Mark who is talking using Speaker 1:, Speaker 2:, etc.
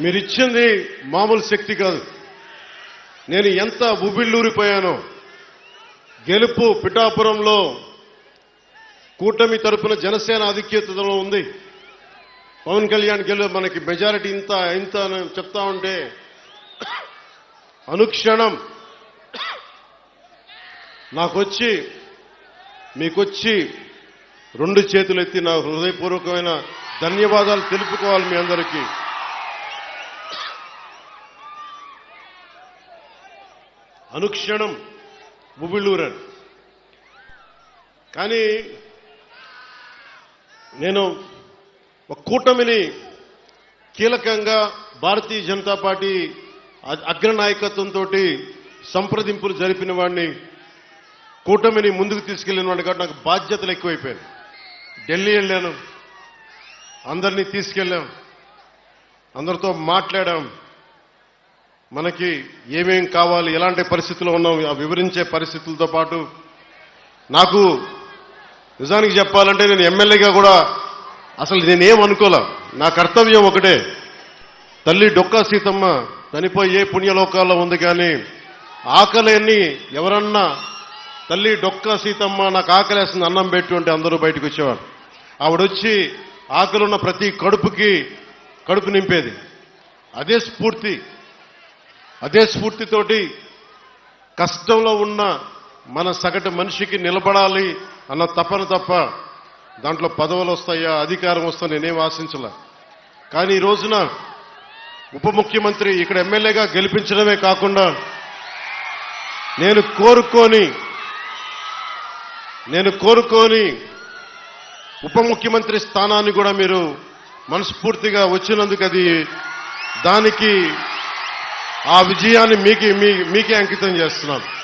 Speaker 1: మీరు ఇచ్చింది మామూలు శక్తి కాదు. నేను ఎంత ఉబిళ్ళూరిపోయానో గెలుపు పిఠాపురంలో కూటమి తరపున జనసేన ఆధిక్యతలో ఉంది. పవన్ కళ్యాణ్ గెలు మనకి మెజారిటీ ఇంత ఇంత అని చెప్తా ఉంటే అనుక్షణం నాకొచ్చి మీకొచ్చి రెండు చేతులు ఎత్తి నా హృదయపూర్వకమైన ధన్యవాదాలు తెలుపుకోవాలి మీ అందరికీ. అనుక్షణం బుబిళ్ళూరన్ కానీ నేను ఒక కూటమిని కీలకంగా భారతీయ జనతా పార్టీ అగ్రనాయకత్వంతో సంప్రదింపులు జరిపిన వాడిని కూటమిని ముందుకు తీసుకెళ్ళిన వాడిని కాబట్టి నాకు బాధ్యతలు ఎక్కువైపోయాయి. ఢిల్లీ వెళ్ళాను అందరినీ తీసుకెళ్ళాం అందరితో మాట్లాడాం మనకి ఏమేం కావాలి ఎలాంటి పరిస్థితుల్లో ఉన్నాం ఆ వివరించే పరిస్థితులతో పాటు నాకు నిజానికి చెప్పాలంటే నేను ఎమ్మెల్యేగా కూడా అసలు నేనేం అనుకోలే. నా కర్తవ్యం ఒకటే. తల్లి డొక్కా సీతమ్మ చనిపోయి ఏ పుణ్యలోకాల్లో ఉంది కానీ ఆకలిని ఎవరన్నా తల్లి డొక్కా సీతమ్మ నాకు ఆకలేస్తుంది అన్నం పెట్టు అంటే అందరూ బయటకు వచ్చేవారు. ఆవిడొచ్చి ఆకలున్న ప్రతి కడుపుకి కడుపు నింపేది. అదే స్ఫూర్తి. అదే స్ఫూర్తితోటి కష్టంలో ఉన్న మన సగటు మనిషికి నిలబడాలి అన్న తపన తప్ప దాంట్లో పదవులు వస్తాయా అధికారం వస్తా నేనేం ఆశించలే. కానీ ఈ రోజున ఉప ముఖ్యమంత్రి ఇక్కడ ఎమ్మెల్యేగా గెలిపించడమే కాకుండా నేను కోరుకొని నేను కోరుకొని ఉప ముఖ్యమంత్రి స్థానాన్ని కూడా మీరు మనస్ఫూర్తిగా వచ్చినందుకు అది దానికి ఆ విజయాన్ని మీకు మీ- మీకే అంకితం చేస్తున్నాను.